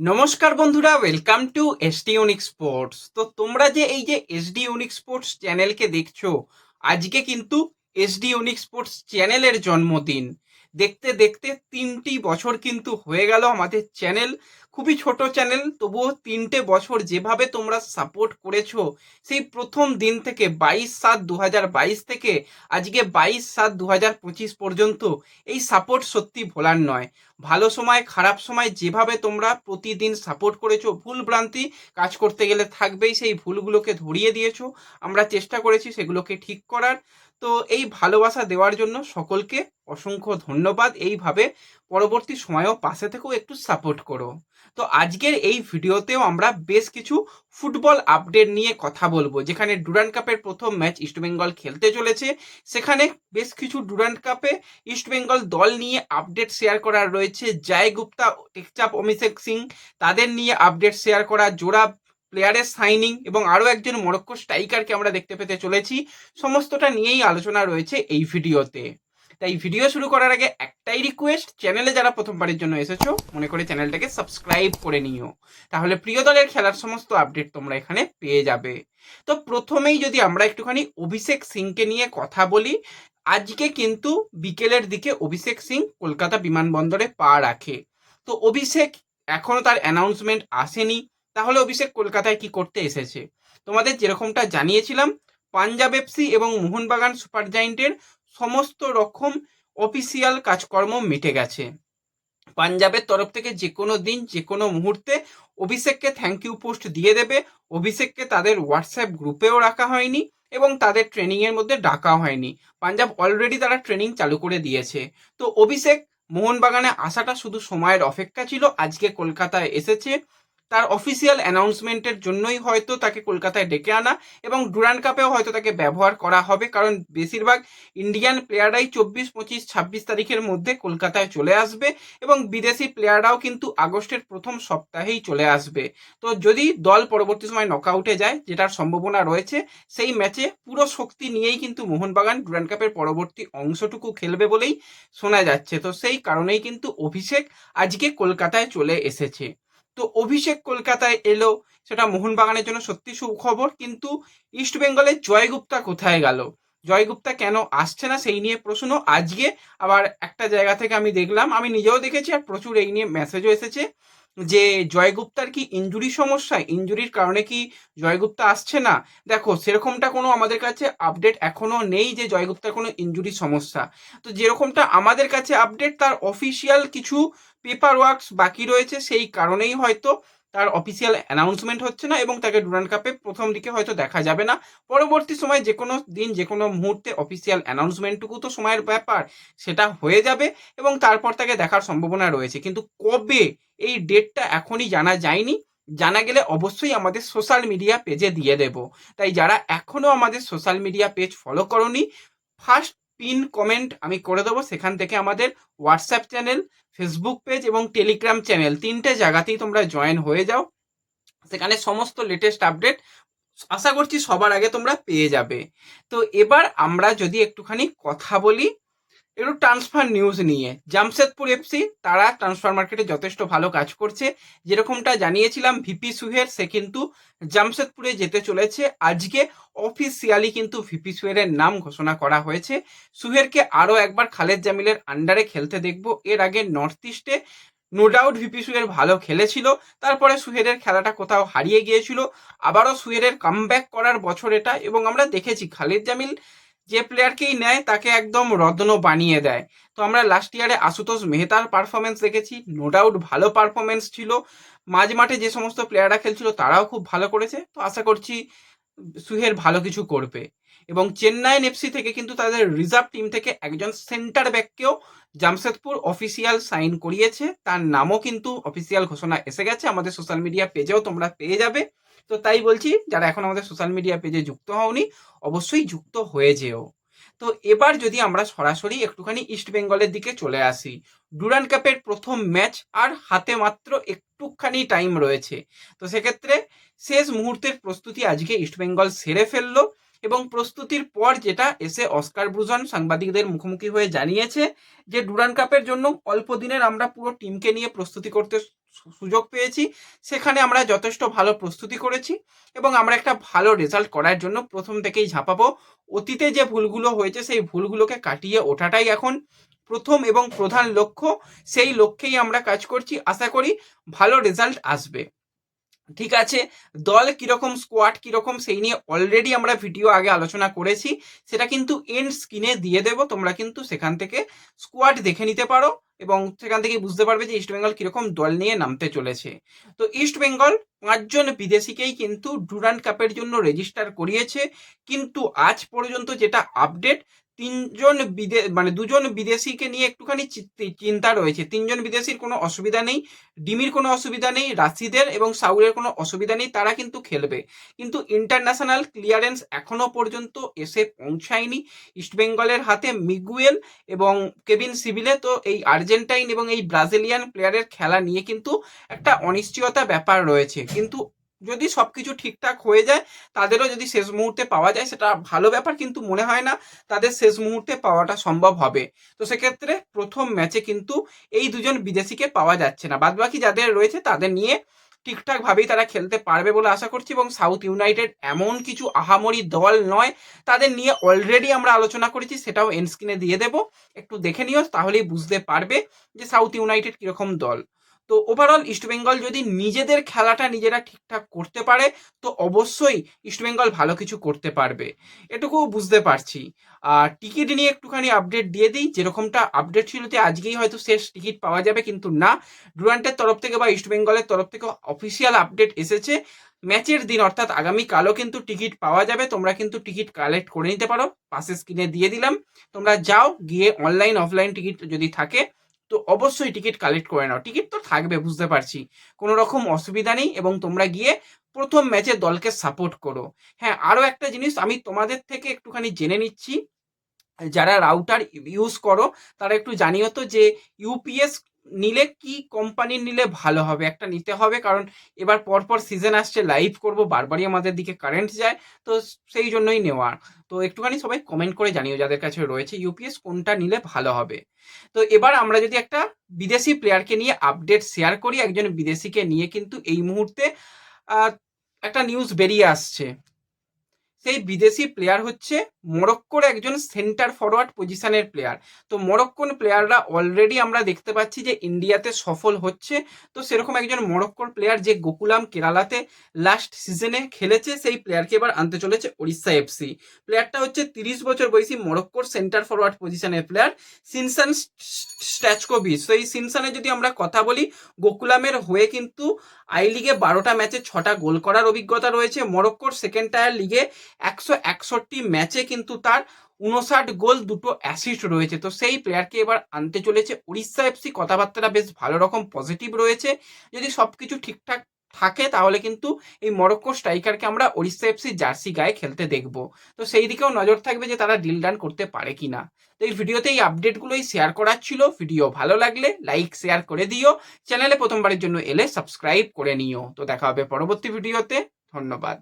নমস্কার বন্ধুরা welcome to SD unique sports তো তোমরা যে এই যে এসডি ইউনিক স্পোর্টস চ্যানেলকে দেখছ, আজকে কিন্তু এসডি ইউনিক স্পোর্টস চ্যানেলের জন্মদিন। দেখতে দেখতে তিনটি বছর কিন্তু হয়ে গেল আমাদের চ্যানেল। খুবই ছোট চ্যানেল, তবুও তিনটে বছর যেভাবে তোমরা সাপোর্ট করেছ, সেই প্রথম দিন থেকে বাইশ সাত দু থেকে আজকে বাইশ সাত দু পর্যন্ত এই সাপোর্ট সত্যি ভোলার নয়। ভালো সময়, খারাপ সময় যেভাবে তোমরা প্রতিদিন সাপোর্ট করেছ, ভুল ভ্রান্তি কাজ করতে গেলে থাকবেই, সেই ভুলগুলোকে ধরিয়ে দিয়েছ। আমরা চেষ্টা করেছি সেগুলোকে ঠিক করার। তো এই ভালোবাসা দেওয়ার জন্য সকলকে অসংখ্য ধন্যবাদ। এইভাবে পরবর্তী সময়েও পাশে থেকেও একটু সাপোর্ট করো। তো আজকের এই ভিডিওতেও আমরা বেশ কিছু ফুটবল আপডেট নিয়ে কথা বলব। যেখানে ডুরান্ড কাপের প্রথম ম্যাচ ইস্টবেঙ্গল খেলতে চলেছে। সেখানে বেশ কিছু ডুরান্ড কাপে ইস্টবেঙ্গল দল নিয়ে আপডেট শেয়ার করার রয়েছে। জয় গুপ্তা টেকচাপ অভিষেক সিং, তাদের নিয়ে আপডেট শেয়ার করা জোড়া প্লেয়ারের সাইনিং এবং আরও একজন মরক্কো স্ট্রাইকারকে আমরা দেখতে পেতে চলেছি। সমস্তটা নিয়েই আলোচনা রয়েছে এই ভিডিওতে। তাই ভিডিও শুরু করার আগে একটাই রিকোয়েস্ট চ্যানেলে যারা প্রথমবারের জন্য এসেছ, মনে করে চ্যানেলটাকে সাবস্ক্রাইব করে নিও। তাহলে প্রিয় দলের খেলার সমস্ত আপডেট তোমরা এখানে পেয়ে যাবে। তো প্রথমেই যদি আমরা একটুখানি অভিষেক সিংকে নিয়ে কথা বলি, আজকে কিন্তু বিকেলের দিকে অভিষেক সিং কলকাতা বিমানবন্দরে পা রাখে। তো অভিষেক, এখনও তার অ্যানাউন্সমেন্ট আসেনি। তাহলে অভিষেক কলকাতায় কি করতে এসেছে? তোমাদের যেরকমটা জানিয়েছিলাম, পাঞ্জাব এফসি এবং মোহনবাগান সুপার জায়েন্টের সমস্ত রকম অফিসিয়াল কাজকর্ম মিটে গেছে। পাঞ্জাবের তরফ থেকে যে কোনো দিন, যে কোনো মুহূর্তে অভিষেককে থ্যাংক ইউ পোস্ট দিয়ে দেবে। অভিষেককে তাদের হোয়াটসঅ্যাপ গ্রুপেও রাখা হয়নি এবং তাদের ট্রেনিংয়ের মধ্যে ডাকাও হয়নি। পাঞ্জাব অলরেডি তারা ট্রেনিং চালু করে দিয়েছে। তো অভিষেক, মোহনবাগানে আসাটা শুধু সময়ের অপেক্ষা ছিল, আজকে কলকাতায় এসেছে। তার অফিসিয়াল অ্যানাউন্সমেন্টের জন্যই হয়তো তাকে কলকাতায় ডেকে আনা এবং ডুরান্ড কাপেও হয়তো তাকে ব্যবহার করা হবে, কারণ বেশিরভাগ ইন্ডিয়ান প্লেয়াররাই চব্বিশ, পঁচিশ, ছাব্বিশ তারিখের মধ্যে কলকাতায় চলে আসবে এবং বিদেশি প্লেয়াররাও কিন্তু আগস্টের প্রথম সপ্তাহেই চলে আসবে। তো যদি দল পরবর্তী সময় নকআউটে যায়, যেটার সম্ভাবনা রয়েছে, সেই ম্যাচে পুরো শক্তি নিয়েই কিন্তু মোহনবাগান ডুরান্ড কাপের পরবর্তী অংশটুকু খেলবে বলেই শোনা যাচ্ছে। তো সেই কারণেই কিন্তু অভিষেক আজকে কলকাতায় চলে এসেছে। তো অভিষেক কলকাতায় এলো, সেটা মোহনবাগানের জন্য সত্যি সুখবর, কিন্তু ইস্ট বেঙ্গলের জয়গুপ্তা কোথায় গেল? জয়গুপ্তা কেন আসছে না সেই নিয়ে প্রশ্ন। আজকে আবার একটা জায়গা থেকে আমি দেখলাম, আমি নিজেও দেখেছি আর প্রচুর এই নিয়ে মেসেজও এসেছে। যে জয়গুপ্তার কি ইঞ্জুরি সমস্যা ইঞ্জুরির কারণে কি জয়গুপ্তা আসছে না? দেখো, সেরকমটা কোনো আমাদের কাছে আপডেট এখনও নেই যে জয়গুপ্তার কোনো ইঞ্জুরি সমস্যা। তো যেরকমটা আমাদের কাছে আপডেট তার অফিসিয়াল কিছু পেপার ওয়ার্কস বাকি রয়েছে, সেই কারণেই হয়তো তার অফিসিয়াল অ্যানাউন্সমেন্ট হচ্ছে না এবং তাকে ডুরান্ড কাপে প্রথম দিকে হয়তো দেখা যাবে না। পরবর্তী সময় যে কোনো দিন যে কোনো মুহূর্তে অফিসিয়াল অ্যানাউন্সমেন্টটুকু তো সময়ের ব্যাপার, সেটা হয়ে যাবে এবং তারপর তাকে দেখার সম্ভাবনা রয়েছে। কিন্তু কবে এই ডেটটা এখনই জানা যায়নি, জানা গেলে অবশ্যই আমাদের সোশ্যাল মিডিয়া পেজে দিয়ে দেব। তাই যারা এখনও আমাদের সোশ্যাল মিডিয়া পেজ ফলো করনি ফার্স্ট পিন কমেন্ট আমি করে দেবো। সেখান থেকে আমাদের হোয়াটসঅ্যাপ চ্যানেল, ফেসবুক পেজ এবং টেলিগ্রাম চ্যানেল তিনটে জায়গাতেই তোমরা জয়েন হয়ে যাও। সেখানে সমস্ত লেটেস্ট আপডেট আশা করছি সবার আগে তোমরা পেয়ে যাবে। তো এবার আমরা যদি একটুখানি কথা বলি একটু ট্রান্সফার নিউজ নিয়ে। জামশেদপুর এফসি তারা ট্রান্সফার মার্কেটে যথেষ্ট ভালো কাজ করছে। যেরকমটা জানিয়েছিলাম ভিপি সুহের সে কিন্তু জামশেদপুরে যেতে চলেছে। আজকে অফিসিয়ালি কিন্তু ভিপি সুহেরের নাম ঘোষণা করা হয়েছে। সুহেরকে আরও একবার খালেদ জামিলের আন্ডারে খেলতে দেখব। এর আগে নর্থ ইস্টে নো ডাউট ভিপি সুহের ভালো খেলেছিল। তারপরে সুহেরের খেলাটা কোথাও হারিয়ে গিয়েছিল। আবারও সুহেরের কামব্যাক করার বছর এটা এবং আমরা দেখেছি, খালেদ জামিল যে প্লেয়ারকেই নেয়, তাকে একদম রত্ন বানিয়ে দেয়। তো আমরা লাস্ট ইয়ারে আশুতোষ মেহতার পারফরমেন্স দেখেছি। নো ডাউট ভালো পারফরমেন্স ছিল। মাঝ মাঠে যে সমস্ত প্লেয়াররা খেলছিল, তারাও খুব ভালো করেছে। তো আশা করছি সুহের ভালো কিছু করবে। এবং চেন্নাইন এফসি থেকে কিন্তু তাদের রিজার্ভ টিম থেকে একজন সেন্টার ব্যাককেও জামশেদপুর অফিসিয়াল সাইন করিয়েছে। তার নামও কিন্তু অফিসিয়াল ঘোষণা এসে গেছে। আমাদের সোশ্যাল মিডিয়া পেজেও তোমরা পেয়ে যাবে। তো তাই বলছি, যারা এখন আমাদের সোশ্যাল মিডিয়া পেজে যুক্ত হওনি, অবশ্যই যুক্ত হয়ে যেও। তো এবার যদি আমরা সরাসরি একটুখানি ইস্ট বেঙ্গলের দিকে চলে আসি ডুরান কাপের প্রথম ম্যাচ আর হাতে মাত্র একটুখানি টাইম রয়েছে। তো সেক্ষেত্রে শেষ মুহূর্তের প্রস্তুতি আজকে ইস্ট বেঙ্গল সেরে ফেলল। এবং প্রস্তুতির পর যেটা এসে অস্কার ব্রুজন সাংবাদিকদের মুখোমুখি হয়ে জানিয়েছে যে ডুরান কাপের জন্য অল্প দিনের আমরা পুরো টিমকে নিয়ে প্রস্তুতি করতে সুযোগ পেয়েছি। সেখানে আমরা যথেষ্ট ভালো প্রস্তুতি করেছি এবং আমরা একটা ভালো রেজাল্ট করার জন্য প্রথম থেকেই ঝাঁপাবো। অতীতে যে ভুলগুলো হয়েছে সেই ভুলগুলোকে কাটিয়ে ওঠাটাই এখন প্রথম এবং প্রধান লক্ষ্য। সেই লক্ষ্যেই আমরা কাজ করছি। আশা করি ভালো রেজাল্ট আসবে। ঠিক আছে? দল কীরকম স্কোয়াড কীরকম, সেই নিয়ে অলরেডি আমরা ভিডিও আগে আলোচনা করেছি। সেটা কিন্তু এন্ড স্ক্রিনে দিয়ে দেবো। তোমরা কিন্তু সেখান থেকে স্কোয়াড দেখে নিতে পারো এবং সেখান থেকে বুঝতে পারবে যে ইস্ট বেঙ্গল কীরকম দল নিয়ে নামতে চলেছে। তো ইস্ট বেঙ্গল পাঁচজন বিদেশিকেই কিন্তু ডুরান্ট কাপের জন্য রেজিস্টার করিয়েছে। কিন্তু আজ পর্যন্ত যেটা আপডেট তিনজন বিদে মানে দুজন বিদেশিকে নিয়ে একটুখানি চিন্তা রয়েছে। তিনজন বিদেশির কোনো অসুবিধা নেই, ডিমির কোনো অসুবিধা নেই, রাশিদের এবং সাউলের কোনো অসুবিধা নেই, তারা কিন্তু খেলবে। কিন্তু ইন্টারন্যাশনাল ক্লিয়ারেন্স এখনও পর্যন্ত এসে পৌঁছায়নি। ইস্টবেঙ্গলের হাতে মিগুয়েল এবং কেভিন সিভিলে, তো এই আর্জেন্টাইন এবং এই ব্রাজিলিয়ান প্লেয়ারের খেলা নিয়ে কিন্তু একটা অনিশ্চয়তা ব্যাপার রয়েছে। কিন্তু যদি সবকিছু ঠিকঠাক হয়ে যায়, তাদেরও যদি শেষ মুহূর্তে পাওয়া যায়, সেটা ভালো ব্যাপার, কিন্তু মনে হয় না তাদের শেষ মুহূর্তে পাওয়াটা সম্ভব হবে। তো সেক্ষেত্রে প্রথম ম্যাচে কিন্তু এই দুজন বিদেশিকে পাওয়া যাচ্ছে না। বাদবাকি যাদের রয়েছে, তাদের নিয়ে ঠিকঠাক ভাবেই তারা খেলতে পারবে বলে আশা করছি এবং সাউথ ইউনাইটেড এমন কিছু আহামরি দল নয়, তাদের নিয়ে অলরেডি আমরা আলোচনা করেছি, সেটাও এন স্ক্রিনে দিয়ে দেব। একটু দেখে নিও, তাহলেই বুঝতে পারবে যে সাউথ ইউনাইটেড কীরকম দল। তো ওভারঅল ইস্টবেঙ্গল যদি নিজেদের খেলাটা নিজেরা ঠিকঠাক করতে পারে, তো অবশ্যই ইস্টবেঙ্গল ভালো কিছু করতে পারবে। এটুকু বুঝতে পারছি। আর টিকিট নিয়ে একটুখানি আপডেট দিয়ে দিই। যেরকমটা আপডেট ছিল যে আজকেই হয়তো শেষ টিকিট পাওয়া যাবে, কিন্তু না। ডুরান্টের তরফ থেকে বা ইস্টবেঙ্গলের তরফ থেকে অফিসিয়াল আপডেট এসেছে। ম্যাচের দিন অর্থাৎ আগামীকালও কিন্তু টিকিট পাওয়া যাবে। তোমরা কিন্তু টিকিট কালেক্ট করে নিতে পারো। পাশে স্ক্রিনে দিয়ে দিলাম। তোমরা যাও, গিয়ে অনলাইন অফলাইন টিকিট যদি থাকে তো অবশ্যই টিকিট কালেক্ট করে নাও। টিকিট তো থাকবে, বুঝতে পারছি। কোনো রকম অসুবিধা নেই এবং তোমরা গিয়ে প্রথম ম্যাচে দলকে সাপোর্ট করো। হ্যাঁ আরও একটা জিনিস আমি তোমাদের থেকে একটুখানি জেনে নিচ্ছি। যারা রাউটার ইউজ করো, তারা একটু জানিও তো যে ইউপিএস নিলে কি কোম্পানির নিলে ভালো হবে? একটা নিতে হবে, কারণ এবার পরপর সিজন আসছে লাইভ করব, বারবারই আমাদের দিকে কারেন্ট যায়, তো সেই জন্যই নেওয়ার তো একটুখানি সবাই কমেন্ট করে জানিও যাদের কাছে রয়েছে ইউপিএস কোনটা নিলে ভালো হবে। তো এবার আমরা যদি একটা বিদেশি প্লেয়ারকে নিয়ে আপডেট শেয়ার করি, একজন বিদেশিকে নিয়ে কিন্তু এই মুহূর্তে একটা নিউজ বেরিয়ে আসছে। সেই বিদেশি প্লেয়ার হচ্ছে মরক্কোর একজন সেন্টার ফরওয়ার্ড পজিশনের প্লেয়ার তো মরক্কোন প্লেয়াররা অলরেডি আমরা দেখতে পাচ্ছি যে ইন্ডিয়াতে সফল হচ্ছে। তো সেরকম একজন মরক্কোর প্লেয়ার যে গোকুলাম কেরালাতে লাস্ট সিজনে খেলেছে, সেই প্লেয়ারকে এবার আনতে চলেছে ওড়িশা এফসি প্লেয়ারটা হচ্ছে তিরিশ বছর বয়সী মরক্কোর সেন্টার ফরওয়ার্ড পজিশনের প্লেয়ার সিনসান স্ট্যাচকোভিচ তো এই সিনসানে যদি আমরা কথা বলি, গোকুলামের হয়ে কিন্তু আই লিগে বারোটা ম্যাচে ছটা গোল করার অভিজ্ঞতা রয়েছে। মরক্কোর সেকেন্ড টায়ার লিগে একশো একষট্টি ম্যাচে কিন্তু তার উনষাট গোল, দুটো অ্যাসিস্ট রয়েছে। তো সেই প্লেয়ারকে এবার আনতে চলেছে উড়িষ্যা এফসি কথাবার্তাটা বেশ ভালো রকম পজিটিভ রয়েছে। যদি সব কিছু ঠিকঠাক থাকে তাহলে কিন্তু এই মরক্কো স্ট্রাইকারকে আমরা ওড়িশা এফসি জার্সি গায়ে খেলতে দেখব। তো সেই দিকেও নজর থাকবে যে তারা ডিল ডান করতে পারে কিনা। তো এই ভিডিওতে এই আপডেটগুলোই শেয়ার করার ছিল। ভিডিও ভালো লাগলে লাইক শেয়ার করে দিও। চ্যানেলে প্রথমবারের জন্য এলে সাবস্ক্রাইব করে নিও। তো দেখা হবে পরবর্তী ভিডিওতে ধন্যবাদ।